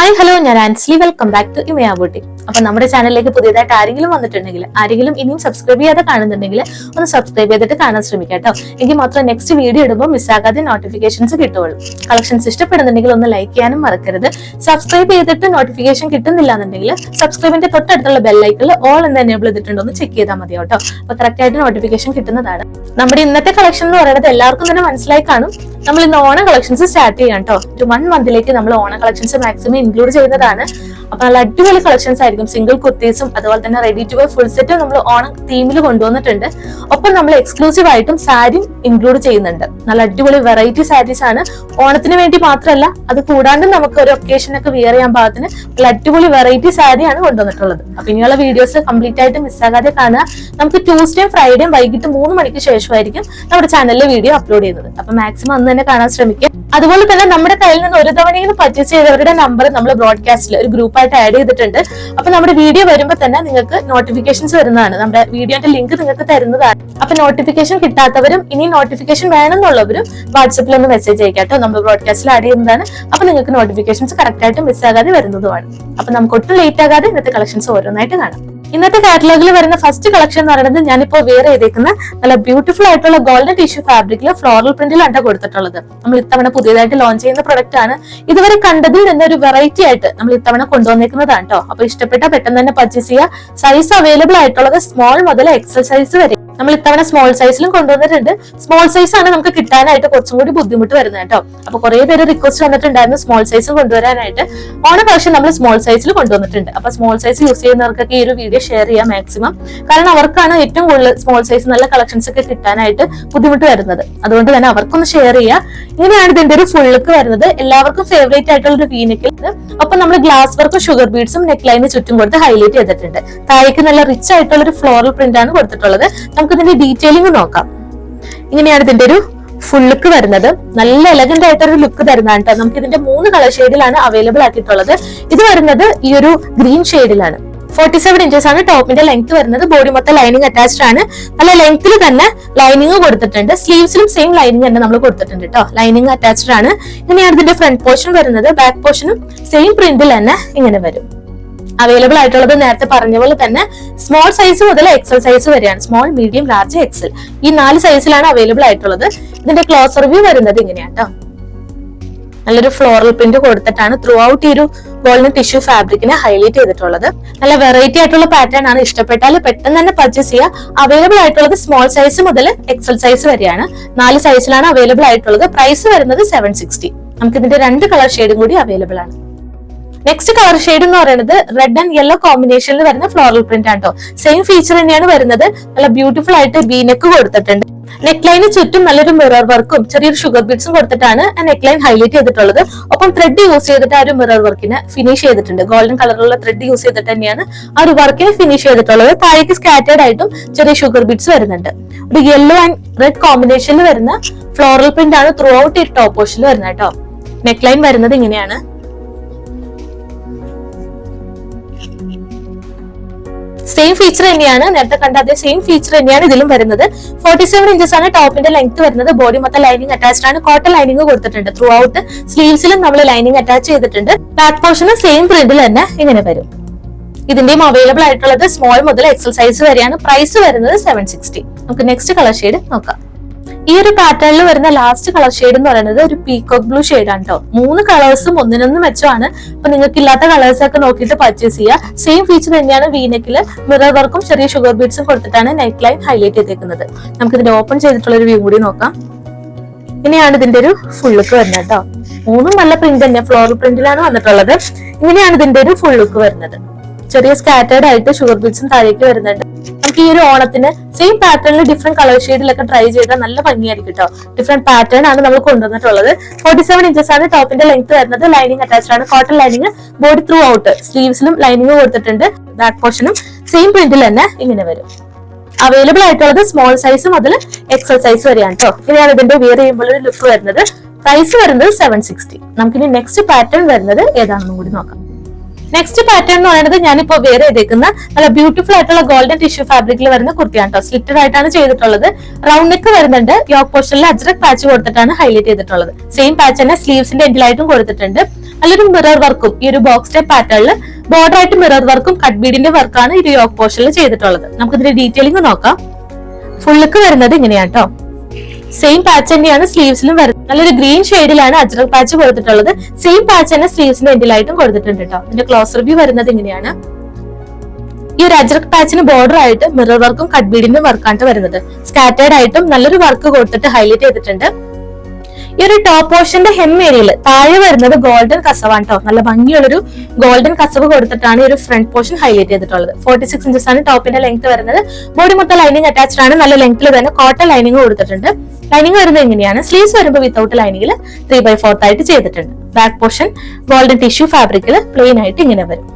Hi hello ഞാൻ Ansley. Welcome back to Imaya അപ്പൊ നമ്മുടെ ചാനലിലേക്ക് പുതിയതായിട്ട് ആരെങ്കിലും വന്നിട്ടുണ്ടെങ്കിൽ ആരെങ്കിലും ഇനിയും സബ്സ്ക്രൈബ് ചെയ്യാതെ കാണുന്നുണ്ടെങ്കിൽ ഒന്ന് സബ്സ്ക്രൈബ് ചെയ്തിട്ട് കാണാൻ ശ്രമിക്കാം കേട്ടോ. എങ്കിൽ മാത്രം നെക്സ്റ്റ് വീഡിയോ ഇടുമ്പോൾ മിസ്സാകാതെ നോട്ടിഫിക്കേഷൻസ് കിട്ടുള്ളൂ കളക്ഷൻസ് ഇഷ്ടപ്പെടുന്നുണ്ടെങ്കിൽ ഒന്ന് ലൈക്ക് ചെയ്യാനും മറക്കരുത്. സബ്സ്ക്രൈബ് ചെയ്തിട്ട് നോട്ടിഫിക്കേഷൻ കിട്ടുന്നില്ല എന്നുണ്ടെങ്കിൽ സബ്സ്ക്രൈബിന്റെ തൊട്ടടുത്തുള്ള ബെല്ലൈക്കിൽ ഓൾ എന്ന് എനേബിൾ ചെയ്തിട്ടുണ്ടോ ഒന്ന് ചെക്ക് ചെയ്താൽ മതി കേട്ടോ. അപ്പൊ കറക്റ്റ് ആയിട്ട് നോട്ടിഫിക്കേഷൻ കിട്ടുന്നതാണ്. നമ്മുടെ ഇന്നത്തെ കളക്ഷൻ എന്ന് പറയുന്നത് എല്ലാവർക്കും തന്നെ മനസ്സിലായി കാണും. നമ്മൾ ഇന്ന് ഓണം കളക്ഷൻസ് സ്റ്റാർട്ട് ചെയ്യാം കേട്ടോ. ഒരു വൺ മന്തിലേക്ക് നമ്മൾ ഓണം കളക്ഷൻസ് മാക്സിമം ഇൻക്ലൂഡ് ചെയ്യുന്നതാണ്. അപ്പൊ നല്ല അടിപൊളി കളക്ഷൻസ് ആയിരിക്കും. സിംഗിൾ കുർത്തീസും അതുപോലെ തന്നെ റെഡി ടു വെയർ ഫുൾ സെറ്റും നമ്മൾ ഓണം തീമിൽ കൊണ്ടുവന്നിട്ടുണ്ട്. ഒപ്പം നമ്മൾ എക്സ്ക്ലൂസീവ് ആയിട്ടും സാരിയും ഇൻക്ലൂഡ് ചെയ്യുന്നുണ്ട്. നല്ല അടിപൊളി വെറൈറ്റി സാരീസ് ആണ്. ഓണത്തിന് വേണ്ടി മാത്രമല്ല അത് കൂടാണ്ട് നമുക്ക് ഒരു ഒക്കേഷനൊക്കെ വിയർ ചെയ്യാൻ പാകത്തിന് നല്ല അടിപൊളി വെറൈറ്റി സാരിയാണ് കൊണ്ടുവന്നിട്ടുള്ളത്. അപ്പൊ ഇനിയുള്ള വീഡിയോസ് കംപ്ലീറ്റ് ആയിട്ട് മിസ്സാകാതെ കാണുക. നമുക്ക് ട്യൂസ്ഡേയും ഫ്രൈഡേയും വൈകിട്ട് മൂന്ന് മണിക്ക് ശേഷമായിരിക്കും നമ്മുടെ ചാനലിലെ വീഡിയോ അപ്ലോഡ് ചെയ്യുന്നത്. അപ്പൊ മാക്സിമം അന്ന് തന്നെ കാണാൻ ശ്രമിക്കുക. അതുപോലെ തന്നെ നമ്മുടെ കയ്യിൽ നിന്ന് ഒരു തവണയെങ്കിലും പർച്ചേസ് ചെയ്തവരുടെ നമ്പർ നമ്മൾ ബ്രോഡ്കാസ്റ്റിൽ ഒരു ഗ്രൂപ്പായിട്ട് ആഡ് ചെയ്തിട്ടുണ്ട്. അപ്പൊ നമ്മുടെ വീഡിയോ വരുമ്പോൾ തന്നെ നിങ്ങൾക്ക് നോട്ടിഫിക്കേഷൻസ് വരുന്നതാണ്. നമ്മുടെ വീഡിയോന്റെ ലിങ്ക് നിങ്ങൾക്ക് തരുന്നതാണ്. അപ്പൊ നോട്ടിഫിക്കേഷൻ കിട്ടാത്തവരും ഇനി നോട്ടിഫിക്കേഷൻ വേണമെന്നുള്ളവരും വാട്സപ്പിൽ ഒന്ന് മെസ്സേജ് അയക്കാട്ടോ കേട്ടോ. നമ്മൾ ബ്രോഡ്കാസ്റ്റിൽ ആഡ് ചെയ്യുന്നതാണ്. അപ്പൊ നിങ്ങൾക്ക് നോട്ടിഫിക്കേഷൻസ് കറക്റ്റ് ആയിട്ട് മിസ് വരുന്നതുമാണ്. അപ്പൊ നമുക്ക് ഒട്ടും ലേറ്റ് ആകാതെ ഇന്നത്തെ കളക്ഷൻസ് ഓരോന്നായിട്ട് കാണാം. ഇന്നത്തെ കാറ്റലോഗിൽ വരുന്ന ഫസ്റ്റ് കളക്ഷൻ എന്ന് പറയുന്നത് ഞാനിപ്പോ വേറെ ചെയ്തേക്കുന്ന നല്ല ബ്യൂട്ടിഫുൾ ആയിട്ടുള്ള ഗോൾഡൻ ടിഷ്യൂ ഫാബ്രിക്കിൽ ഫ്ലോറൽ പ്രിന്റിലാണ് കൊടുത്തിട്ടുള്ളത്. നമ്മൾ ഇത്തവണ പുതിയതായിട്ട് ലോഞ്ച് ചെയ്യുന്ന പ്രൊഡക്റ്റ് ആണ്. ഇതുവരെ കണ്ടതിൽ നിന്ന് ഒരു വെറൈറ്റി ആയിട്ട് നമ്മൾ ഇത്തവണ കൊണ്ടുവന്നേക്കുന്നതാണ് കേട്ടോ അപ്പൊ ഇഷ്ടപ്പെട്ട പെട്ടെന്ന് തന്നെ പർച്ചേസ് ചെയ്യുക. സൈസ് അവൈലബിൾ ആയിട്ടുള്ളത് സ്മോൾ മുതൽ എക്സൽ സൈസ് വരെ. നമ്മൾ ഇത്തവണ സ്മോൾ സൈസിലും കൊണ്ടുവന്നിട്ടുണ്ട്. സ്മോൾ സൈസ് ആണ് നമുക്ക് കിട്ടാനായിട്ട് കുറച്ചും കൂടി ബുദ്ധിമുട്ട് വരുന്നത് കേട്ടോ. അപ്പൊ കുറെ പേര് റിക്വസ്റ്റ് വന്നിട്ടുണ്ടായിരുന്നു സ്മോൾ സൈസ് കൊണ്ടുവരാനായിട്ട്. ഓണം പക്ഷെ നമ്മൾ സ്മോൾ സൈസിൽ കൊണ്ടുവന്നിട്ടുണ്ട്. അപ്പൊ സ്മോൾ സൈസ് യൂസ് ചെയ്യുന്നവർക്കൊക്കെ ഈ ഒരു വീഡിയോ ഷെയർ ചെയ്യാം മാക്സിമം കാരണം അവർക്കാണ് ഏറ്റവും കൂടുതൽ സ്മോൾ സൈസ് നല്ല കളക്ഷൻസ് ഒക്കെ കിട്ടാനായിട്ട് ബുദ്ധിമുട്ട് വരുന്നത്. അതുകൊണ്ട് തന്നെ അവർക്കൊന്ന് ഷെയർ ചെയ്യാം. ഇങ്ങനെയാണ് ഇതിന്റെ ഒരു ഫുൾ ലുക്ക് വരുന്നത്. എല്ലാവർക്കും ഫേവറേറ്റ് ആയിട്ടുള്ള ഒരു വീനക്കിൽ അപ്പൊ നമ്മൾ ഗ്ലാസ് വർക്കും ഷുഗർ ബീഡ്സും നെക്ക് ലൈനിന് ചുറ്റും കൊടുത്ത് ഹൈലൈറ്റ് ചെയ്തിട്ടുണ്ട്. താഴേക്ക് നല്ല റിച്ച് ആയിട്ടുള്ള ഒരു ഫ്ലോറൽ പ്രിന്റ് ആണ് കൊടുത്തിട്ടുള്ളത്. നമുക്ക് ഇതിന്റെ ഡീറ്റെയിലിംഗ് നോക്കാം. ഇങ്ങനെയാണ് ഇതിന്റെ ഒരു ഫുൾ ലുക്ക് വരുന്നത്. നല്ല എലഗന്റ് ആയിട്ടൊരു ലുക്ക് തരുന്നതാണ് കേട്ടോ. നമുക്ക് ഇതിന്റെ മൂന്ന് കളർ ഷെയ്ഡിലാണ് അവൈലബിൾ ആക്കിയിട്ടുള്ളത്. ഇത് വരുന്നത് ഈ ഒരു ഗ്രീൻ ഷെയ്ഡിലാണ് ഫോർട്ടി സെവൻ ഇഞ്ചസ് ആണ് ടോപ്പിന്റെ ലെങ്ത് വരുന്നത്. ബോഡി മൊത്തം ലൈനിങ് അറ്റാച്ച്ഡ് ആണ്. നല്ല ലെങ്ത്തിൽ തന്നെ ലൈനിങ് കൊടുത്തിട്ടുണ്ട്. സ്ലീവ്സിലും സെയിം ലൈനിങ് തന്നെ നമ്മൾ കൊടുത്തിട്ടുണ്ട് കേട്ടോ. ലൈനിങ് അറ്റാച്ച്ഡ് ആണ്. ഇങ്ങനെയാണ് ഇതിന്റെ ഫ്രണ്ട് പോർഷൻ വരുന്നത്. ബാക്ക് പോർഷനും സെയിം പ്രിന്റിൽ തന്നെ ഇങ്ങനെ വരും. അവൈലബിൾ ആയിട്ടുള്ളത് നേരത്തെ പറഞ്ഞ പോലെ തന്നെ സ്മോൾ സൈസ് മുതൽ എക്സൽ സൈസ് വരെയാണ്. സ്മോൾ മീഡിയം ലാർജ് എക്സൽ ഈ നാല് സൈസിലാണ് അവൈലബിൾ ആയിട്ടുള്ളത്. ഇതിന്റെ ക്ലോസ് റിവ്യൂ വരുന്നത് ഇങ്ങനെയാണ് കേട്ടോ നല്ലൊരു ഫ്ലോറൽ പ്രിന്റ് കൊടുത്തിട്ടാണ് ത്രൂ ഔട്ട് ഈ ഒരു ഗോൾഡൻ ടിഷ്യൂ ഫാബ്രിക്കിനെ ഹൈലൈറ്റ് ചെയ്തിട്ടുള്ളത്. നല്ല വെറൈറ്റി ആയിട്ടുള്ള പാറ്റേൺ ആണ് ഇഷ്ടപ്പെട്ടാൽ പെട്ടെന്ന് തന്നെ പർച്ചേസ് ചെയ്യുക അവൈലബിൾ ആയിട്ടുള്ളത് സ്മോൾ സൈസ് മുതൽ എക്സൽ സൈസ് വരെയാണ്. നാല് സൈസിലാണ് അവൈലബിൾ ആയിട്ടുള്ളത്. പ്രൈസ് വരുന്നത് സെവൻ സിക്സ്റ്റി നമുക്ക് ഇതിന്റെ രണ്ട് കളർ ഷെയ്ഡും കൂടി അവൈലബിൾ ആണ്. നെക്സ്റ്റ് കളർ ഷെയ്ഡ് എന്ന് പറയുന്നത് റെഡ് ആൻഡ് യെല്ലോ കോമ്പിനേഷനിൽ വരുന്ന ഫ്ലോറൽ പ്രിന്റ് ആണ് കേട്ടോ സെയിം ഫീച്ചർ തന്നെയാണ് വരുന്നത്. നല്ല ബ്യൂട്ടിഫുൾ ആയിട്ട് ബീനെക്ക് കൊടുത്തിട്ടുണ്ട്. നെക്ക് ലൈന് ചുറ്റും നല്ലൊരു മിറർ വർക്കും ചെറിയൊരു ഷുഗർ ബീഡ്സും കൊടുത്തിട്ടാണ് ആ നെക്ക് ലൈൻ ഹൈലൈറ്റ് ചെയ്തിട്ടുള്ളത്. ഒപ്പം ത്രെഡ് യൂസ് ചെയ്തിട്ട് ആ ഒരു മിറർ വർക്കിനെ ഫിനിഷ് ചെയ്തിട്ടുണ്ട്. ഗോൾഡൻ കളറുള്ള ത്രെഡ് യൂസ് ചെയ്തിട്ട് തന്നെയാണ് ആ ഒരു വർക്കിന് ഫിനിഷ് ചെയ്തിട്ടുള്ളത്. താഴേക്ക് സ്കാറ്റേഡ് ആയിട്ടും ചെറിയ ഷുഗർ ബീഡ്സ് വരുന്നുണ്ട്. ഒരു യെല്ലോ ആൻഡ് റെഡ് കോമ്പിനേഷനിൽ വരുന്ന ഫ്ലോറൽ പ്രിന്റ് ആണ് ത്രൂ ഔട്ട് ഈ ടോപ്പ് പോർഷനിൽ വരുന്നത് കേട്ടോ നെക്ക് ലൈൻ വരുന്നത് ഇങ്ങനെയാണ്. സെയിം ഫീച്ചർ തന്നെയാണ് നേരത്തെ കണ്ട അതേ സെയിം ഫീച്ചർ തന്നെയാണ് ഇതിലും വരുന്നത്. ഫോർട്ടി സെവൻ ഇഞ്ചസ് ആണ് ടോപ്പിന്റെ ലെങ്ത് വരുന്നത്. ബോഡി മൊത്തം ലൈനിങ് അറ്റാച്ച്ഡ് ആണ്. കോട്ടൺ ലൈനിങ് കൊടുത്തിട്ടുണ്ട്. ത്രൂ ഔട്ട് സ്ലീവ്സിലും നമ്മൾ ലൈനിങ് അറ്റാച്ച് ചെയ്തിട്ടുണ്ട്. ബാക്ക് പോർഷനും സെയിം പ്രിന്റിൽ തന്നെ ഇങ്ങനെ വരും. ഇതിന്റെയും അവൈലബിൾ ആയിട്ടുള്ളത് സ്മോൾ മുതൽ എക്സൽ സൈസ് വരെയാണ്. പ്രൈസ് വരുന്നത് സെവൻ സിക്സ്റ്റി നമുക്ക് നെക്സ്റ്റ് കളർ ഷെയ്ഡ് നോക്കാം. ഈ ഒരു പാറ്റേണിൽ വരുന്ന ലാസ്റ്റ് കളർ ഷെയ്ഡ് എന്ന് പറയുന്നത് ഒരു പീകോക്ക് ബ്ലൂ ഷെയ്ഡ് ആണ് കേട്ടോ മൂന്ന് കളേഴ്സും ഒന്നിനൊന്ന് മെച്ചമാണ്. അപ്പൊ നിങ്ങൾക്ക് ഇല്ലാത്ത കളേഴ്സ് ഒക്കെ നോക്കിയിട്ട് പർച്ചേസ് ചെയ്യുക സെയിം ഫീച്ചർ തന്നെയാണ് വീനെക്കിൽ മിറർ വർക്കും ചെറിയ ഷുഗർ ബീഡ്സും കൊടുത്തിട്ടാണ് നെക്ക് ലൈൻ ഹൈലൈറ്റ് ചെയ്തേക്കുന്നത്. നമുക്ക് ഇതിന്റെ ഓപ്പൺ ചെയ്തിട്ടുള്ള ഒരു വ്യൂ കൂടി നോക്കാം. ഇനിയാണ് ഇതിന്റെ ഒരു ഫുൾ ലുക്ക് വരുന്നത് കേട്ടോ മൂന്നും നല്ല പ്രിന്റ് തന്നെ ഫ്ലോറൽ പ്രിന്റിലാണ് വന്നിട്ടുള്ളത്. ഇങ്ങനെയാണ് ഇതിന്റെ ഒരു ഫുൾ ലുക്ക് വരുന്നത്. ചെറിയ സ്കാറ്റേർഡ് ആയിട്ട് ഷുഗർ ബീഡ്സും താഴേക്ക് വരുന്നുണ്ട്. നമുക്ക് ഈ ഒരു ഓണത്തിന് സെയിം പാറ്റേണിൽ ഡിഫറെന്റ് കളർ ഷെയ്ഡിലൊക്കെ ട്രൈ ചെയ്താൽ നല്ല ഭംഗിയായിരിക്കും കേട്ടോ ഡിഫറെന്റ് പാറ്റേൺ ആണ് നമ്മൾ കൊണ്ടുവന്നിട്ടുള്ളത്. ഫോർട്ടി സെവൻ ഇഞ്ചസ് ആണ് ടോപ്പിന്റെ ലെങ്ത് വരുന്നത്. ലൈനിങ് അറ്റാച്ച്ഡ് ആണ്. Cotton lining body throughout സ്ലീവ്സിലും ലൈനിങ് കൊടുത്തിട്ടുണ്ട്. ബാക്ക് പോർഷനും സെയിം പ്രിന്റിൽ തന്നെ ഇങ്ങനെ വരും. അവൈലബിൾ ആയിട്ടുള്ളത് സ്മോൾ സൈസ് മുതൽ എക്സൽ സൈസ് വരെയാണ് കേട്ടോ ഇങ്ങനെയാണ് ഇതിന്റെ വിയർ ചെയ്യുമ്പോൾ ഒരു ലുക്ക് വരുന്നത്. പ്രൈസ് വരുന്നത് സെവൻ സിക്സ്റ്റി നമുക്കിനി നെക്സ്റ്റ് പാറ്റേൺ വരുന്നത് ഏതാണെന്നും കൂടി നോക്കാം. നെക്സ്റ്റ് പാറ്റേൺ എന്ന് പറയുന്നത് ഞാനിപ്പോ വേറെ ചെയ്തേക്കുന്ന നല്ല ബ്യൂട്ടിഫുൾ ആയിട്ടുള്ള ഗോൾഡൻ ടിഷ്യൂ ഫാബ്രിക്കിൽ വരുന്ന കുർത്തിയാണ് കേട്ടോ സ്ലിറ്റഡ് ആയിട്ടാണ് ചെയ്തിട്ടുള്ളത്. റൗണ്ട് നെക്ക് വരുന്നുണ്ട്. യോക്ക് പോർഷനിൽ അജ്രക് പാച്ച് കൊടുത്തിട്ടാണ് ഹൈലൈറ്റ് ചെയ്തിട്ടുള്ളത്. സെയിം പാച്ച് തന്നെ സ്ലീവ്സിന്റെ എൻഡിലായിട്ടും കൊടുത്തിട്ടുണ്ട്. നല്ലൊരു മിറർ വർക്കും ഈ ഒരു ബോക്സ് ടൈപ്പ് പാറ്റേണിൽ ബോർഡർ ആയിട്ട് മിറർ വർക്കും കട്ട് ബീഡിന്റെ വർക്കാണ് ഈ യോക്ക് പോർഷനിൽ ചെയ്തിട്ടുള്ളത്. നമുക്ക് ഇതിന്റെ ഡീറ്റെയിലിംഗ് നോക്കാം ഫുള്ളിക്ക് വരുന്നത് ഇങ്ങനെയാട്ടോ സെയിം പാച്ച് തന്നെയാണ് സ്ലീവ്സിലും വരുന്നത്. നല്ലൊരു ഗ്രീൻ ഷെയ്ഡിലാണ് അജ്രൽ പാച്ച് കൊടുത്തിട്ടുള്ളത്. സെയിം പാച്ച് തന്നെ സ്ലീവ്സിന്റെ എൻഡിലായിട്ടും കൊടുത്തിട്ടുണ്ട് കേട്ടോ ഇതിന്റെ ക്ലോസ് റിവ്യൂ വരുന്നത് ഇങ്ങനെയാണ്. ഈ ഒരു അജ്രക് പാച്ചിന് ബോർഡർ ആയിട്ട് മിറർ വർക്കും കട്ട് ബീഡിന്റെ വർക്കാണ് വരുന്നത്. സ്കാറ്റേർഡ് ആയിട്ടും നല്ലൊരു വർക്ക് കൊടുത്തിട്ട് ഹൈലൈറ്റ് ചെയ്തിട്ടുണ്ട്. ഈ ഒരു ടോപ്പ് പോർഷന്റെ ഹെം ഏരിയയിൽ താഴെ വരുന്നത് ഗോൾഡൻ കസവാണ് കേട്ടോ നല്ല ഭംഗിയുള്ളൊരു ഗോൾഡൻ കസവ് കൊടുത്തിട്ടാണ് ഈ ഒരു ഫ്രണ്ട് പോർഷൻ ഹൈലൈറ്റ് ചെയ്തിട്ടുള്ളത്. ഫോർട്ടി സിക്സ് ഇഞ്ചസ് ആണ് ടോപ്പിന്റെ ലെങ്ത് വരുന്നത്. ബോഡി മൊത്തം ലൈനിങ് അറ്റാച്ച്ഡ് ആണ്. നല്ല ലെങ്ത്തിൽ തന്നെ കോട്ടൺ ലൈനിങ് കൊടുത്തിട്ടുണ്ട്. ലൈനിങ് വരുന്നത് എങ്ങനെയാണ്? സ്ലീവ്സ് വരുമ്പോൾ വിത്തൗട്ട് ലൈനിങ്ങിൽ ത്രീ ബൈ ഫോർത്ത് ആയിട്ട് ചെയ്തിട്ടുണ്ട്. ബാക്ക് പോർഷൻ ഗോൾഡൻ ടിഷ്യൂ ഫാബ്രിക്കിൽ പ്ലെയിൻ ആയിട്ട് ഇങ്ങനെ വരും.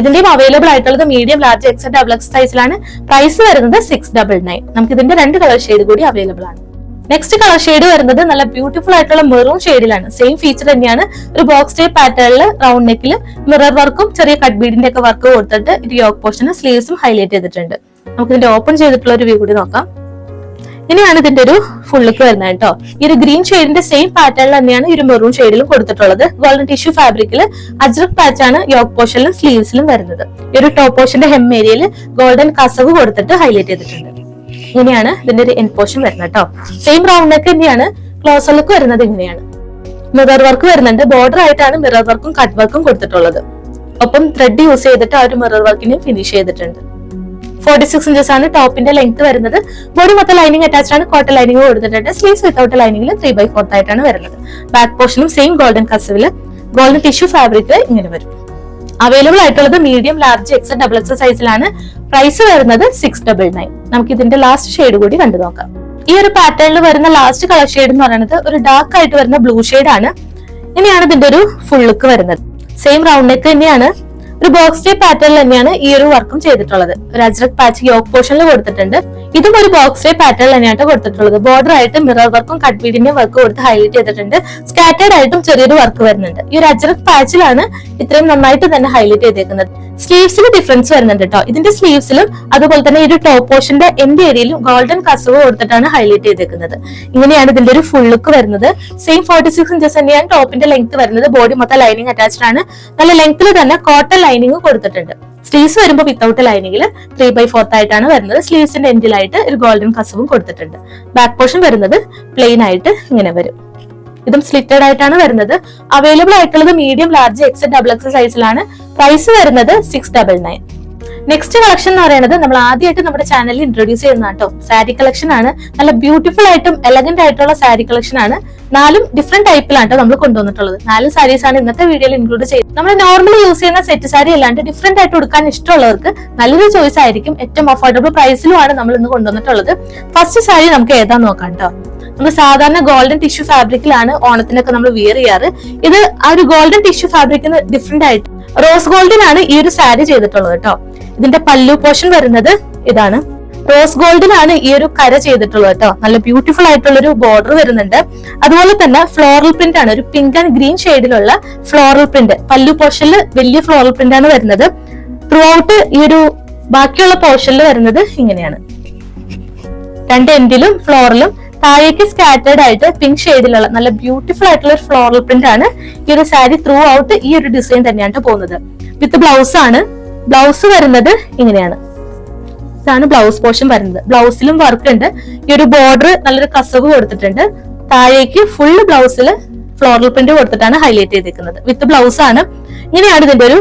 ഇതിന്റെയും അവൈലബിൾ ആയിട്ടുള്ളത് medium large X double X സൈസിലാണ് പ്രൈസ് വരുന്നത് സിക്സ് ഡബിൾ നയൻ നമുക്ക് ഇതിന്റെ രണ്ട് കളർ ഷെയ്ഡ് കൂടി അവൈലബിൾ ആണ്. നെക്സ്റ്റ് കളർ ഷെയ്ഡ് വരുന്നത് നല്ല ബ്യൂട്ടിഫുൾ ആയിട്ടുള്ള മെറൂൺ ഷെയ്ഡിലാണ് സെയിം ഫീച്ചർ തന്നെയാണ് ഒരു ബോക്സ് ടൈപ്പ് പാറ്റേണിൽ റൗണ്ട് നെക്കിൽ മിറർ വർക്കും ചെറിയ കട്ട് ബീഡിന്റെ ഒക്കെ വർക്ക് കൊടുത്തിട്ട് ഇത് യോക്ക് പോർഷന് സ്ലീവ്സും ഹൈലൈറ്റ് ചെയ്തിട്ടുണ്ട്. നമുക്ക് ഇതിന്റെ ഓപ്പൺ ചെയ്തിട്ടുള്ള ഒരു വ്യൂ കൂടി നോക്കാം. ഇനിയാണ് ഇതിന്റെ ഒരു ഫുൾ ലുക്ക് വരുന്നത് കേട്ടോ. ഈ ഒരു ഗ്രീൻ ഷെയ്ഡിന്റെ സെയിം പാറ്റേണിൽ തന്നെയാണ് ഈ ഒരു മെറൂൺ ഷെയ്ഡിലും കൊടുത്തിട്ടുള്ളത്. ഗോൾഡൻ ടിഷ്യൂ ഫാബ്രിക്കിൽ അജ്രക് പാച്ച് ആണ് യോക്ക് പോർഷനിലും സ്ലീവ്സിലും വരുന്നത്. ഈ ഒരു ടോപ്പ് പോർഷന്റെ ഹെം ഏരിയയിൽ ഗോൾഡൻ കസവ് കൊടുത്തിട്ട് ഹൈലൈറ്റ് ചെയ്തിട്ടുണ്ട്. ഇങ്ങനെയാണ് ഇതിന്റെ ഒരു എൻ പോർഷൻ വരുന്നത് കേട്ടോ. സെയിം റൗണ്ട് നെക്ക് തന്നെയാണ് ക്ലോസർ ലുക്ക് വരുന്നത് ഇങ്ങനെയാണ്. മിറർ വർക്ക് വരുന്നുണ്ട്. ബോർഡർ ആയിട്ടാണ് മിറർ വർക്കും കട്ട് വർക്കും കൊടുത്തിട്ടുള്ളത്. ഒപ്പം ത്രെഡ് യൂസ് ചെയ്തിട്ട് ആ ഒരു മിറർ വർക്കിനെ ഫിനിഷ് ചെയ്തിട്ടുണ്ട്. ഫോർട്ടി സിക്സ് ഇഞ്ചസ് ആണ് ടോപ്പിന്റെ ലെങ്ത് വരുന്നത്. ബോഡി മൊത്തം ലൈനിങ് അറ്റാച്ച് ആണ്. കോട്ടൺ ലൈനിങ് കൊടുത്തിട്ടുണ്ട്. സ്ലീവ്സ് വിത്തൗട്ട് ലൈനിങ്ങിൽ ത്രീ ബൈ ഫോർത്ത് ആയിട്ടാണ് വരുന്നത്. ബാക്ക് പോർഷനും സെയിം ഗോൾഡൻ കസവിൽ ഗോൾഡൻ ടിഷ്യൂ ഫാബ്രിക് ഇങ്ങനെ വരും. അവൈലബിൾ ആയിട്ടുള്ളത് medium large X double X സൈസിലാണ് പ്രൈസ് വരുന്നത് സിക്സ് ഡബിൾ നയൻ നമുക്ക് ഇതിന്റെ ലാസ്റ്റ് ഷെയ്ഡ് കൂടി കണ്ടു നോക്കാം. ഈ ഒരു പാറ്റേണിൽ വരുന്ന ലാസ്റ്റ് കളർ ഷെയ്ഡ് എന്ന് പറയുന്നത് ഒരു ഡാർക്ക് ആയിട്ട് വരുന്ന ബ്ലൂ ഷെയ്ഡ് ആണ്. ഇനിയാണ് ഇതിന്റെ ഒരു ഫുൾ ലുക്ക് വരുന്നത്. സെയിം റൗണ്ട് നെക്ക് തന്നെയാണ്. ഒരു ബോക്സ് ടൈപ്പ് പാറ്റേണിൽ തന്നെയാണ് ഈ ഒരു വർക്കും ചെയ്തിട്ടുള്ളത്. ഒരു അജ്രക് പാച്ച് യോക്ക് പോർഷനിൽ കൊടുത്തിട്ടുണ്ട്. ഇതും ഒരു ബോക്സ് ടൈപ്പ് പാറ്റേണിൽ തന്നെയാണ് കൊടുത്തിട്ടുള്ളത്. ബോർഡർ ആയിട്ട് മിറർ വർക്കും കട്ട് വീഡിന്റെ വർക്ക് കൊടുത്ത് ഹൈലൈറ്റ് ചെയ്തിട്ടുണ്ട്. സ്കാറ്റേഡ് ആയിട്ടും ചെറിയൊരു വർക്ക് വരുന്നുണ്ട്. ഈ ഒരു അജ്രക് പാച്ചിലാണ് ഇത്രയും നന്നായിട്ട് തന്നെ ഹൈലൈറ്റ് ചെയ്തേക്കുന്നത്. സ്ലീവ്സിൽ ഡിഫറൻസ് വരുന്നുണ്ട് കേട്ടോ. ഇതിന്റെ സ്ലീവ്സിലും അതുപോലെ തന്നെ ഈ ഒരു ടോപ്പ് പോർഷന്റെ എന്റെ ഏരിയയിലും ഗോൾഡൻ കസവ് കൊടുത്തിട്ടാണ് ഹൈലൈറ്റ് ചെയ്തേക്കുന്നത്. ഇങ്ങനെയാണ് ഇതിന്റെ ഒരു ഫുൾ ലുക്ക് വരുന്നത്. സെയിം ഫോർട്ടി സിക്സ് ഇഞ്ചസ് തന്നെയാണ് ടോപ്പിന്റെ ലെങ്ത് വരുന്നത്. ബോഡി മൊത്തം ലൈനിങ് അറ്റാച്ച്ഡ് ആണ്. നല്ല ലെങ്ത്തിൽ തന്നെ കോട്ടൺ ലൈനിങ് കൊടുത്തിട്ടുണ്ട്. സ്ലീവ്സ് വരുമ്പോൾ വിത്തൗട്ട് ലൈനിങ്ങിൽ ത്രീ ബൈ ഫോർത്ത് ആയിട്ടാണ് വരുന്നത്. സ്ലീവ്സിന്റെ എൻഡിലായിട്ട് ഒരു ഗോൾഡൻ കസവും കൊടുത്തിട്ടുണ്ട്. ബാക്ക് പോർഷൻ വരുന്നത് പ്ലെയിൻ ആയിട്ട് ഇങ്ങനെ വരും. ഇതും സ്ലിറ്റഡ് ആയിട്ടാണ് വരുന്നത്. അവൈലബിൾ ആയിട്ടുള്ളത് medium large X double X സൈസിലാണ് പ്രൈസ് വരുന്നത് six double nine next collection എന്ന് പറയുന്നത് നമ്മൾ ആദ്യമായിട്ട് നമ്മുടെ ചാനലിൽ ഇൻട്രൊഡ്യൂസ് ചെയ്യുന്ന കേട്ടോ സാരി കളക്ഷൻ ആണ്. നല്ല ബ്യൂട്ടിഫുൾ ആയിട്ടും എലഗന്റ് ആയിട്ടുള്ള സാരി കളക്ഷൻ ആണ്. നാലും ഡിഫറെന്റ് ടൈപ്പിലാണ് നമ്മൾ കൊണ്ടുവന്നിട്ടുള്ളത്. നാല് സാരീസ് ആണ് ഇന്നത്തെ വീഡിയോയിൽ ഇൻക്ലൂഡ് ചെയ്തത്. നമ്മൾ നോർമലി യൂസ് ചെയ്യുന്ന സെറ്റ് സാരി അല്ലാണ്ട് ഡിഫറെന്റ് ആയിട്ട് കൊടുക്കാൻ ഇഷ്ടമുള്ളവർക്ക് നല്ലൊരു ചോയ്സ് ആയിരിക്കും. ഏറ്റവും അഫോർഡബിൾ പ്രൈസിലുമാണ് നമ്മൾ ഇന്ന് കൊണ്ടുവന്നിട്ടുള്ളത്. ഫസ്റ്റ് സാരി നമുക്ക് ഏതാ നോക്കാം കേട്ടോ നമ്മൾ സാധാരണ ഗോൾഡൻ ടിഷ്യൂ ഫാബ്രിക്കിലാണ് ഓണത്തിനൊക്കെ നമ്മൾ വിയർ ചെയ്യാറ്. ഇത് ആ ഒരു ഗോൾഡൻ ടിഷ്യൂ ഫാബ്രിക്കിന് ഡിഫറെന്റ് ആയിട്ട് റോസ് ഗോൾഡിനാണ് ഈ ഒരു സാരി ചെയ്തിട്ടുള്ളത് കേട്ടോ. ഇതിന്റെ പല്ലു പോർഷൻ വരുന്നത് ഇതാണ്. റോസ് ഗോൾഡിനാണ് ഈ ഒരു കര ചെയ്തിട്ടുള്ളത് കേട്ടോ. നല്ല ബ്യൂട്ടിഫുൾ ആയിട്ടുള്ള ഒരു ബോർഡർ വരുന്നുണ്ട്. അതുപോലെ തന്നെ ഫ്ലോറൽ പ്രിന്റ് ആണ്. ഒരു പിങ്ക് ആൻഡ് ഗ്രീൻ ഷെയ്ഡിലുള്ള ഫ്ലോറൽ പ്രിന്റ് പല്ലു പോർഷനിൽ വലിയ ഫ്ലോറൽ പ്രിന്റ് ആണ് വരുന്നത്. ത്രൂ ഔട്ട് ഈ ഒരു ബാക്കിയുള്ള പോർഷനിൽ വരുന്നത് ഇങ്ങനെയാണ്. രണ്ട് എൻഡിലും ഫ്ലോറിലും താഴേക്ക് സ്കാറ്റേർഡ് ആയിട്ട് പിങ്ക് ഷെയ്ഡിലുള്ള നല്ല ബ്യൂട്ടിഫുൾ ആയിട്ടുള്ള ഒരു ഫ്ലോറൽ പ്രിന്റ് ആണ് ഈ ഒരു സാരി ത്രൂ ഔട്ട് ഈ ഒരു ഡിസൈൻ തന്നെയാണ് പോകുന്നത്. വിത്ത് ബ്ലൗസ് ആണ്. ബ്ലൗസ് വരുന്നത് ഇങ്ങനെയാണ്. ഇതാണ് ബ്ലൗസ് പോർഷൻ വരുന്നത്. ബ്ലൗസിലും വർക്ക് ഉണ്ട്. ഈ ഒരു ബോർഡർ നല്ലൊരു കസവ് കൊടുത്തിട്ടുണ്ട്. താഴേക്ക് ഫുൾ ബ്ലൗസിൽ ഫ്ലോറൽ പ്രിന്റ് കൊടുത്തിട്ടാണ് ഹൈലൈറ്റ് ചെയ്തിരിക്കുന്നത് വിത്ത് ബ്ലൗസ് ആണ്. ഇങ്ങനെയാണ് ഇതിന്റെ ഒരു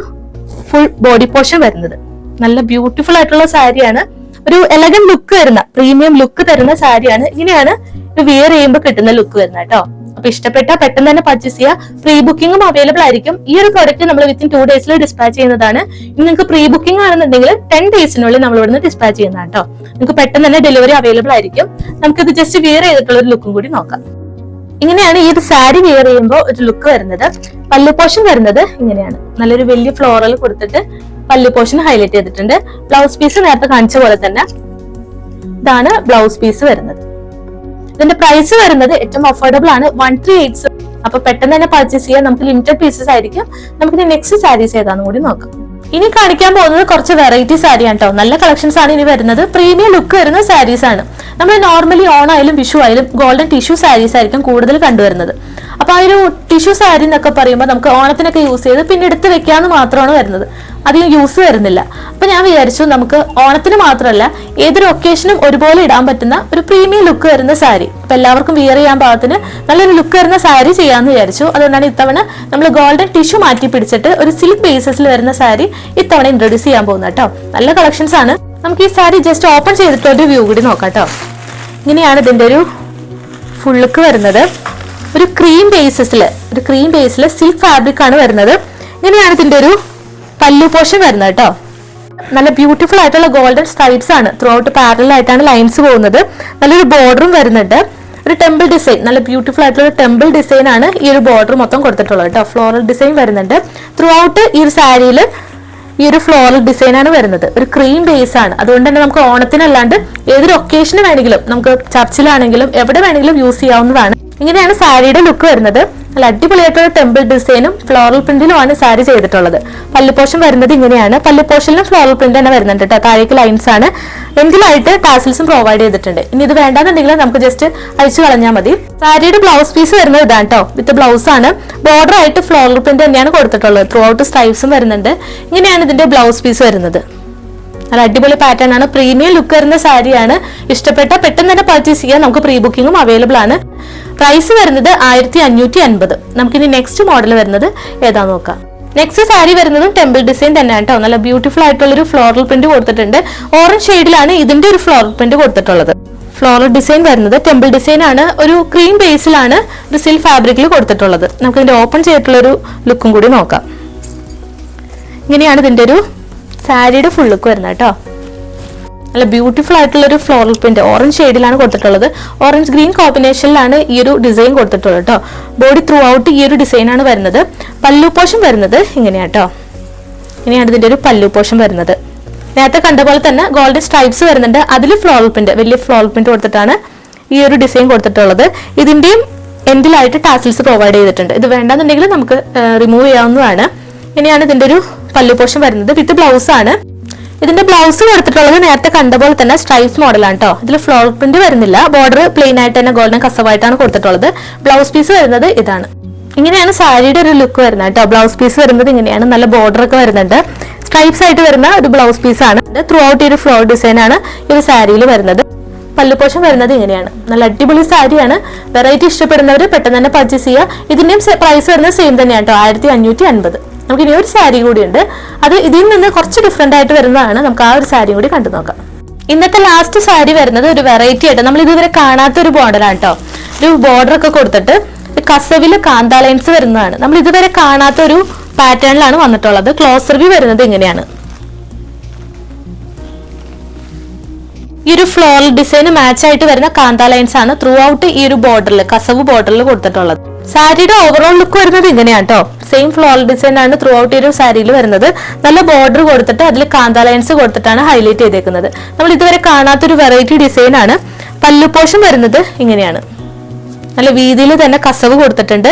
ഫുൾ ബോഡി പോർഷൻ വരുന്നത്. നല്ല ബ്യൂട്ടിഫുൾ ആയിട്ടുള്ള സാരിയാണ് ഒരു എലഗൻ ലുക്ക് വരുന്ന പ്രീമിയം ലുക്ക് തരുന്ന സാരിയാണ്. ഇങ്ങനെയാണ് ഇത് വിയർ ചെയ്യുമ്പോൾ കിട്ടുന്ന ലുക്ക് വരുന്നത് കേട്ടോ. അപ്പൊ ഇഷ്ടപ്പെട്ട പെട്ടെന്ന് തന്നെ പർച്ചേസ് ചെയ്യുക പ്രീ ബുക്കിംഗും അവൈലബിൾ ആയിരിക്കും. ഈ ഒരു പ്രോഡക്റ്റ് നമ്മൾ വിത്തിൻ ടു ഡേയ്സിൽ ഡിസ്പാച്ച് ചെയ്യുന്നതാണ്. നിങ്ങൾക്ക് പ്രീ ബുക്കിംഗ് ആണെന്നുണ്ടെങ്കിൽ ടെൻ ഡേയ്സിനുള്ളിൽ നമ്മൾ ഇവിടുന്ന് ഡിസ്പാച്ച് ചെയ്യുന്നതാണ് കേട്ടോ. നിങ്ങൾക്ക് പെട്ടെന്ന് തന്നെ ഡെലിവറി അവൈലബിൾ ആയിരിക്കും. നമുക്ക് ഇത് ജസ്റ്റ് വിയർ ചെയ്തിട്ടുള്ള ഒരു ലുക്കും കൂടി നോക്കാം. ഇങ്ങനെയാണ് ഈ ഒരു സാരി വെയർ ചെയ്യുമ്പോൾ ഒരു ലുക്ക് വരുന്നത്. പല്ലു പോഷൻ വരുന്നത് ഇങ്ങനെയാണ്. നല്ലൊരു വലിയ ഫ്ലോറൽ കൊടുത്തിട്ട് പല്ലു പോർഷൻ ഹൈലൈറ്റ് ചെയ്തിട്ടുണ്ട്. ബ്ലൗസ് പീസ് നേരത്തെ കാണിച്ച പോലെ തന്നെ ഇതാണ് ബ്ലൗസ് പീസ് വരുന്നത്. ഇതിന്റെ പ്രൈസ് വരുന്നത് ഏറ്റവും അഫോർഡബിൾ ആണ്. വൺ ത്രീ എയ്റ്റ്സ് അപ്പൊ പെട്ടെന്ന് തന്നെ പർച്ചേസ് ചെയ്യാൻ നമുക്ക് ലിമിറ്റഡ് പീസസ് ആയിരിക്കും. നമുക്ക് നെക്സ്റ്റ് സാരീസ് ഏതാന്ന് കൂടി നോക്കാം. ഇനി കാണിക്കാൻ പോകുന്നത് കുറച്ച് വെറൈറ്റി സാരിയാണ് കേട്ടോ നല്ല കളക്ഷൻസ് ആണ് ഇനി വരുന്നത്. പ്രീമിയം ലുക്ക് വരുന്ന സാരീസ് ആണ്. നമ്മൾ നോർമലി ഓൺ ആയാലും വിഷു ആയാലും ഗോൾഡൻ ടിഷ്യൂ സാരീസ് ആയിരിക്കും കൂടുതൽ കണ്ടുവരുന്നത്. അപ്പൊ ആ ഒരു ടിഷ്യൂ സാരി എന്നൊക്കെ പറയുമ്പോൾ നമുക്ക് ഓണത്തിനൊക്കെ യൂസ് ചെയ്ത് പിന്നെ എടുത്ത് വെക്കാന്ന് മാത്രമാണ് വരുന്നത്. അധികം യൂസ് വരുന്നില്ല. അപ്പൊ ഞാൻ വിചാരിച്ചു നമുക്ക് ഓണത്തിന് മാത്രമല്ല ഏതൊരു ഒക്കേഷനും ഒരുപോലെ ഇടാൻ പറ്റുന്ന ഒരു പ്രീമിയം ലുക്ക് വരുന്ന സാരി അപ്പൊ എല്ലാവർക്കും വിയർ ചെയ്യാൻ പാകത്തിന് നല്ലൊരു ലുക്ക് വരുന്ന സാരി ചെയ്യാമെന്ന് വിചാരിച്ചു. അതുകൊണ്ടാണ് ഇത്തവണ നമ്മൾ ഗോൾഡൻ ടിഷ്യൂ മാറ്റി പിടിച്ചിട്ട് ഒരു സിൽക്ക് ബേസിസിൽ വരുന്ന സാരി ഇത്തവണ ഇൻട്രൊഡ്യൂസ് ചെയ്യാൻ പോകുന്നത് കേട്ടോ നല്ല കളക്ഷൻസ് ആണ്. നമുക്ക് ഈ സാരി ജസ്റ്റ് ഓപ്പൺ ചെയ്തിട്ട് ഒരു വ്യൂ കൂടി നോക്കാം കേട്ടോ ഇങ്ങനെയാണ് ഇതിന്റെ ഒരു ഫുൾ ലുക്ക് വരുന്നത്. ഒരു ക്രീം ബേസിസിൽ ഒരു ക്രീം ബേസിൽ സിൽക്ക് ഫാബ്രിക് ആണ് വരുന്നത്. ഇങ്ങനെയാണ് ഇതിന്റെ ഒരു പല്ലു പോഷൻ വരുന്നത് കേട്ടോ. നല്ല ബ്യൂട്ടിഫുൾ ആയിട്ടുള്ള ഗോൾഡൻ സ്ട്രൈപ്സ് ആണ്. ത്രൂ ഔട്ട് പാരലൽ ആയിട്ടാണ് ലൈൻസ് പോകുന്നത്. നല്ലൊരു ബോർഡറും വരുന്നുണ്ട്. ഒരു ടെമ്പിൾ ഡിസൈൻ നല്ല ബ്യൂട്ടിഫുൾ ആയിട്ടുള്ള ടെമ്പിൾ ഡിസൈൻ ആണ് ഈ ഒരു ബോർഡർ മൊത്തം കൊടുത്തിട്ടുള്ളത് കേട്ടോ. ഫ്ലോറൽ ഡിസൈൻ വരുന്നുണ്ട്. ത്രൂ ഔട്ട് ഈ ഒരു സാരിയിൽ ഈ ഒരു ഫ്ലോറൽ ഡിസൈൻ ആണ് വരുന്നത്. ഒരു ക്രീം ബേസ് ആണ്. അതുകൊണ്ട് തന്നെ നമുക്ക് ഓണത്തിനല്ലാണ്ട് ഏതൊരു ഒക്കേഷന് വേണമെങ്കിലും നമുക്ക് ചർച്ചിലാണെങ്കിലും എവിടെ വേണമെങ്കിലും യൂസ് ചെയ്യാവുന്നതാണ്. ഇങ്ങനെയാണ് സാരിയുടെ ലുക്ക് വരുന്നത്. നല്ല അടിപൊളിയായിട്ടുള്ള ടെമ്പിൾ ഡിസൈനും ഫ്ലോറൽ പ്രിന്റിലുമാണ് സാരി ചെയ്തിട്ടുള്ളത്. പല്ലുപോഷൻ വരുന്നത് ഇങ്ങനെയാണ്. പല്ലുപോഷനിലും ഫ്ലോറൽ പ്രിന്റ് തന്നെ വരുന്നുണ്ട് കേട്ടോ താഴേക്ക് ലൈൻസ് ആണ്. എങ്കിലായിട്ട് ടാസിൽസും പ്രൊവൈഡ് ചെയ്തിട്ടുണ്ട്. ഇനി ഇത് വേണ്ടാന്നുണ്ടെങ്കിൽ നമുക്ക് ജസ്റ്റ് അഴിച്ചു കളഞ്ഞാൽ മതി. സാരിയുടെ ബ്ലൗസ് പീസ് വരുന്നത് ഇതാണ് കേട്ടോ വിത്ത് ബ്ലൗസ് ആണ്. ബോർഡർ ആയിട്ട് ഫ്ലോറൽ പ്രിന്റ് തന്നെയാണ് കൊടുത്തിട്ടുള്ളത്. ത്രൂ ഔട്ട് സ്ട്രൈപ്സും വരുന്നുണ്ട്. ഇങ്ങനെയാണ് ഇതിന്റെ ബ്ലൗസ് പീസ് വരുന്നത്. നല്ല അടിപൊളി പാറ്റേൺ ആണ്. പ്രീമിയം ലുക്ക് വരുന്ന സാരിയാണ് ഇഷ്ടപ്പെട്ട പെട്ടെന്ന് തന്നെ പർച്ചേസ് ചെയ്യാൻ നമുക്ക് പ്രീ ബുക്കിംഗും അവൈലബിൾ ആണ്. പ്രൈസ് വരുന്നത് ആയിരത്തി അഞ്ഞൂറ്റി അൻപത് നമുക്കിനി നെക്സ്റ്റ് മോഡൽ വരുന്നത് ഏതാ നോക്കാം. നെക്സ്റ്റ് സാരി വരുന്നതും ടെമ്പിൾ ഡിസൈൻ തന്നെയാണ് കേട്ടോ നല്ല ബ്യൂട്ടിഫുൾ ആയിട്ടുള്ള ഒരു ഫ്ലോറൽ പ്രിന്റ് കൊടുത്തിട്ടുണ്ട് ഓറഞ്ച് ഷെയ്ഡിലാണ് ഇതിന്റെ ഒരു ഫ്ലോറൽ പ്രിന്റ് കൊടുത്തിട്ടുള്ളത്. ഫ്ലോറൽ ഡിസൈൻ വരുന്നത് ടെമ്പിൾ ഡിസൈൻ ആണ്. ഒരു ക്രീം ബേസിലാണ് ഒരു സിൽക്ക് ഫാബ്രിക്കിൽ കൊടുത്തിട്ടുള്ളത്. നമുക്ക് ഇതിന്റെ ഓപ്പൺ ചെയ്തിട്ടുള്ള ഒരു ലുക്കും കൂടി നോക്കാം. ഇങ്ങനെയാണ് ഇതിന്റെ ഒരു സാരിയുടെ ഫുൾ ലുക്ക് വരുന്നത് കേട്ടോ. നല്ല ബ്യൂട്ടിഫുൾ ആയിട്ടുള്ള ഒരു ഫ്ലോറൽ പ്രിന്റ് ഓറഞ്ച് ഷെയ്ഡിലാണ് കൊടുത്തിട്ടുള്ളത്. ഓറഞ്ച് ഗ്രീൻ കോമ്പിനേഷനിലാണ് ഈ ഒരു ഡിസൈൻ കൊടുത്തിട്ടുള്ളത് കേട്ടോ. ബോഡി ത്രൂ ഔട്ട് ഈ ഒരു ഡിസൈൻ ആണ് വരുന്നത്. പല്ലു പോഷൻ വരുന്നത് ഇങ്ങനെയാട്ടോ ഇങ്ങനെയാണ് ഇതിന്റെ ഒരു പല്ലു പോഷൻ വരുന്നത്. നേരത്തെ കണ്ട പോലെ തന്നെ ഗോൾഡൻ സ്ട്രൈപ്സ് വരുന്നുണ്ട്. അതിൽ ഫ്ലോറൽ പ്രിന്റ് വലിയ ഫ്ലോറൽ പ്രിന്റ് കൊടുത്തിട്ടാണ് ഈ ഒരു ഡിസൈൻ കൊടുത്തിട്ടുള്ളത്. ഇതിന്റെയും എൻഡിലായിട്ട് ടാസിൽസ് പ്രൊവൈഡ് ചെയ്തിട്ടുണ്ട്? ഇത് വേണ്ടെന്നുണ്ടെങ്കിൽ നമുക്ക് റിമൂവ് ചെയ്യാവുന്നതാണ്. ഇനിയാണ് ഇതിന്റെ ഒരു പല്ലു പോഷൻ വരുന്നത് വിത്ത് ബ്ലൗസ് ആണ്. ഇതിന്റെ ബ്ലൗസ് കൊടുത്തിട്ടുള്ളത് നേരത്തെ കണ്ട പോലെ തന്നെ സ്ട്രൈപ്സ് മോഡലാണ് കേട്ടോ ഇതിൽ ഫ്ലോർ പ്രിന്റ് വരുന്നില്ല. ബോർഡർ പ്ലെയിൻ ആയിട്ട് തന്നെ ഗോൾഡൻ കസവായിട്ടാണ് കൊടുത്തിട്ടുള്ളത്. ബ്ലൗസ് പീസ് വരുന്നത് ഇതാണ്. ഇങ്ങനെയാണ് സാരിയുടെ ഒരു ലുക്ക് വരുന്നത് കേട്ടോ ബ്ലൗസ് പീസ് വരുന്നത് ഇങ്ങനെയാണ്. നല്ല ബോർഡർ ഒക്കെ വരുന്നുണ്ട്. സ്ട്രൈപ്സ് ആയിട്ട് വരുന്ന ഒരു ബ്ലൗസ് പീസ് ആണ്. ത്രൂ ഔട്ട് ഈ ഒരു ഫ്ലോർ ഡിസൈൻ ആണ് ഈ ഒരു സാരിയിൽ വരുന്നത്. പല്ലുപോഷം വരുന്നത് ഇങ്ങനെയാണ്. നല്ല അടിപൊളി സാരിയാണ്. വെറൈറ്റി ഇഷ്ടപ്പെടുന്നവർ പെട്ടെന്ന് തന്നെ പർച്ചേസ് ചെയ്യുക. ഇതിന്റെയും പ്രൈസ് വരുന്നത് സെയിം തന്നെയാണ് കേട്ടോ ആയിരത്തി അഞ്ഞൂറ്റി അൻപത്. നമുക്ക് ഇനി ഒരു സാരി കൂടി ഉണ്ട് അത് ഇതിൽ നിന്ന് കുറച്ച് ഡിഫറെന്റ് ആയിട്ട് വരുന്നതാണ്. നമുക്ക് ആ ഒരു സാരി കൂടി കണ്ടു നോക്കാം. ഇന്നത്തെ ലാസ്റ്റ് സാരി വരുന്നത് ഒരു വെറൈറ്റി ആയിട്ട് നമ്മൾ ഇതുവരെ കാണാത്ത ഒരു ബോർഡറാണ് കേട്ടോ ഒരു ബോർഡർ ഒക്കെ കൊടുത്തിട്ട് കസവിൽ കാന്ത ലൈൻസ് വരുന്നതാണ്. നമ്മൾ ഇതുവരെ കാണാത്ത ഒരു പാറ്റേണിലാണ് വന്നിട്ടുള്ളത്. ക്ലോസർ വ്യൂ വരുന്നത് ഇങ്ങനെയാണ്. ഈ ഒരു ഫ്ലോറൽ ഡിസൈന് മാച്ച് ആയിട്ട് വരുന്ന കാന്ത ലൈൻസ് ആണ് ത്രൂ ഔട്ട് ഈ ഒരു ബോർഡറിൽ കസവ് ബോർഡറിൽ കൊടുത്തിട്ടുള്ളത്. സാരിയുടെ ഓവറോൾ ലുക്ക് വരുന്നത് ഇങ്ങനെയാണ് കേട്ടോ സെയിം ഫ്ലോറൽ ഡിസൈൻ ആണ് ത്രൂ ഔട്ട് ഒരു സാരിയിൽ വരുന്നത്. നല്ല ബോർഡർ കൊടുത്തിട്ട് അതിൽ കാന്ത ലൈൻസ് കൊടുത്തിട്ടാണ് ഹൈലൈറ്റ് ചെയ്തേക്കുന്നത്. നമ്മൾ ഇതുവരെ കാണാത്തൊരു വെറൈറ്റി ഡിസൈൻ ആണ്. പല്ലു പോഷൻ വരുന്നത് ഇങ്ങനെയാണ്. നല്ല വീതിയിൽ തന്നെ കസവ് കൊടുത്തിട്ടുണ്ട്.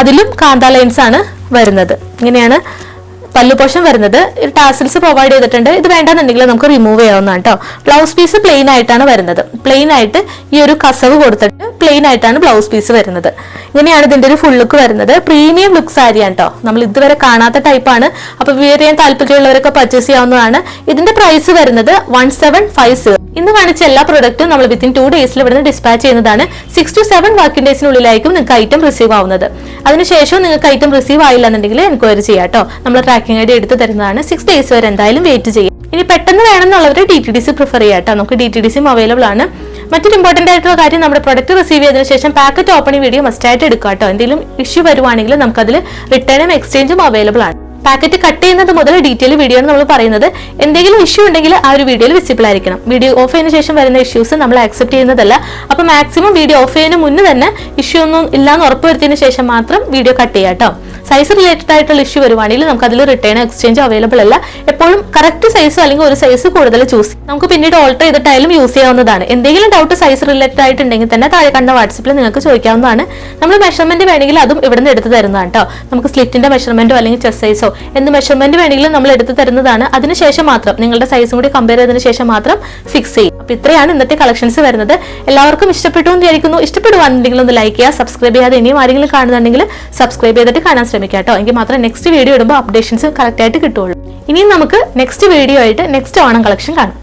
അതിലും കാന്ത ലൈൻസ് ആണ് വരുന്നത്. ഇങ്ങനെയാണ് പല്ലു പോഷൻ വരുന്നത് ടാസിൽസ് പ്രൊവൈഡ് ചെയ്തിട്ടുണ്ട്. ഇത് വേണ്ടെന്നുണ്ടെങ്കിൽ നമുക്ക് റിമൂവ് ചെയ്യാവുന്നതാണ് കേട്ടോ ബ്ലൗസ് പീസ് പ്ലെയിൻ ആയിട്ടാണ് വരുന്നത്. പ്ലെയിൻ ആയിട്ട് ഈ ഒരു കസവ് കൊടുത്തിട്ട് പ്ലെയിൻ ആയിട്ടാണ് ബ്ലൗസ് പീസ് വരുന്നത്. ഇങ്ങനെയാണ് ഇതിന്റെ ഒരു ഫുൾ ലുക്ക് വരുന്നത്. പ്രീമിയം ലുക്ക് സാരിയാണ് കേട്ടോ നമ്മൾ ഇതുവരെ കാണാത്ത ടൈപ്പാണ് അപ്പൊ വിയർ ചെയ്യാൻ താല്പര്യമുള്ളവരൊക്കെ പർച്ചേസ് ചെയ്യാവുന്നതാണ്. ഇതിന്റെ പ്രൈസ് വരുന്നത് വൺ സെവൻ ഫൈവ് സീറോ ഇന്ന് കാണിച്ച എല്ലാ പ്രൊഡക്റ്റും നമ്മൾ വിത്തിൻ ടു ഡേയ്സിൽ ഇവിടുന്ന് ഡിസ്പാച്ച് ചെയ്യുന്നതാണ്. സിക്സ് ടു സെവൻ വർക്കിംഗ് ഡേയ്സിനുള്ളിലായിരിക്കും നിങ്ങൾക്ക് ഐറ്റം റിസീവ് ആവുന്നത്. അതിനുശേഷം നിങ്ങൾക്ക് ഐറ്റം റിസീവ് ആയില്ല എന്നുണ്ടെങ്കിൽ എൻക്വയറി ചെയ്യാട്ടോ നമ്മൾ ട്രാക്കിംഗ് ഐ ഡി എടുത്ത് തരുന്നതാണ്. സിക്സ് ഡേയ്സ് വരെ എന്തായാലും വെയിറ്റ് ചെയ്യും. ഇനി പെട്ടെന്ന് വേണമെന്നുള്ളവർ D T D C prefer ചെയ്യാട്ടോ നമുക്ക് ഡി ടി ഡി സിയും അവൈലബിൾ ആണ്. മറ്റൊരു ഇമ്പോർട്ടന്റ് ആയിട്ടുള്ള കാര്യം നമ്മുടെ പ്രൊഡക്റ്റ് റിസീവ് ചെയ്തതിനു ശേഷം പാക്കറ്റ് ഓപ്പണിംഗ് വീഡിയോ മസ്റ്റായിട്ട് ആയിട്ട് എടുക്കുക കേട്ടോ എന്തെങ്കിലും ഇഷ്യൂ വരുവാണെങ്കിൽ നമുക്കതിൽ റിട്ടേണും എക്സ്ചേഞ്ചും അവൈലബിൾ ആണ്. പാക്കറ്റ് കട്ട് ചെയ്യുന്നത് മുതൽ ഡീറ്റെയിൽ വീഡിയോ ആണ് നമ്മൾ പറയുന്നത് എന്തെങ്കിലും ഇഷ്യൂ ഉണ്ടെങ്കിൽ ആ ഒരു വീഡിയോയിൽ വിസിബിൾ ആയിരിക്കണം. വീഡിയോ ഓഫ് ചെയ്യുന്ന ശേഷം വരുന്ന ഇഷ്യൂസ് നമ്മൾ ആക്സെപ്റ്റ് ചെയ്യുന്നതല്ല. അപ്പൊ മാക്സിമം വീഡിയോ ഓഫ് ചെയ്യുന്ന മുന്നേ തന്നെ ഇഷ്യൂ ഒന്നും ഇല്ലാന്ന് ഉറപ്പുവരുത്തിയതിനു ശേഷം മാത്രം വീഡിയോ കട്ട് ചെയ്യാം കേട്ടോ സൈസ് റിലേറ്റഡ് ആയിട്ടുള്ള ഇഷ്യൂ വരുവാണെങ്കിൽ നമുക്ക് അതിൽ റിട്ടേൺ എക്സ്ചേഞ്ച് അവൈലബിൾ അല്ല. എപ്പോഴും കറക്റ്റ് സൈസ് അല്ലെങ്കിൽ ഒരു സൈസ് കൂടുതൽ ചൂസ് നമുക്ക് പിന്നീട് ഓൾട്ടർ ചെയ്തിട്ടായാലും യൂസ് ചെയ്യാവുന്നതാണ്. എന്തെങ്കിലും ഡൗട്ട് സൈസ് റിലേറ്റഡ് ആയിട്ടുണ്ടെങ്കിൽ തന്നെ താഴെ കണ്ട വാട്സപ്പിൽ നിങ്ങൾക്ക് ചോദിക്കാവുന്നതാണ്. നമ്മൾ മെഷർമെന്റ് വേണമെങ്കിൽ അതും ഇവിടെ നിന്ന് എടുത്ത് തരുന്നതാണ് കേട്ടോ നമുക്ക് സ്ലിറ്റിന്റെ മെഷർമെന്റോ അല്ലെങ്കിൽ ചെസ് സൈസോ എന്ത് മെഷർമെന്റ് വേണമെങ്കിലും നമ്മൾ എടുത്ത് തരുന്നതാണ്. അതിനുശേഷം മാത്രം നിങ്ങളുടെ സൈസും കൂടി കമ്പയർ ചെയ്തതിനു ശേഷം മാത്രം ഫിക്സ് ചെയ്യും. അപ്പൊ ഇത്രയാണ് ഇന്നത്തെ കളക്ഷൻസ് വരുന്നത്. എല്ലാവർക്കും ഇഷ്ടപ്പെട്ടു എന്ന് വിചാരിക്കുന്നു. ഇഷ്ടപ്പെടുവാണെന്നുണ്ടെങ്കിൽ ഒന്ന് ലൈക്ക് ചെയ്യുക സബ്സ്ക്രൈബ് ചെയ്യാതെ ഇനിയും ആരെങ്കിലും കാണുന്നുണ്ടെങ്കിൽ സബ്സ്ക്രൈബ് ചെയ്തിട്ട് കാണാൻ ശ്രമിക്കുക കേട്ടോ എങ്കിൽ മാത്രമേ നെക്സ്റ്റ് വീഡിയോ ഇടുമ്പോൾ അപ്ഡേഷൻസ് കറക്റ്റ് ആയിട്ട് കിട്ടുള്ളൂ ഇനിയും നമുക്ക് നെക്സ്റ്റ് വീഡിയോ ആയിട്ട് നെക്സ്റ്റ് ഓണം കളക്ഷൻ കാണാം.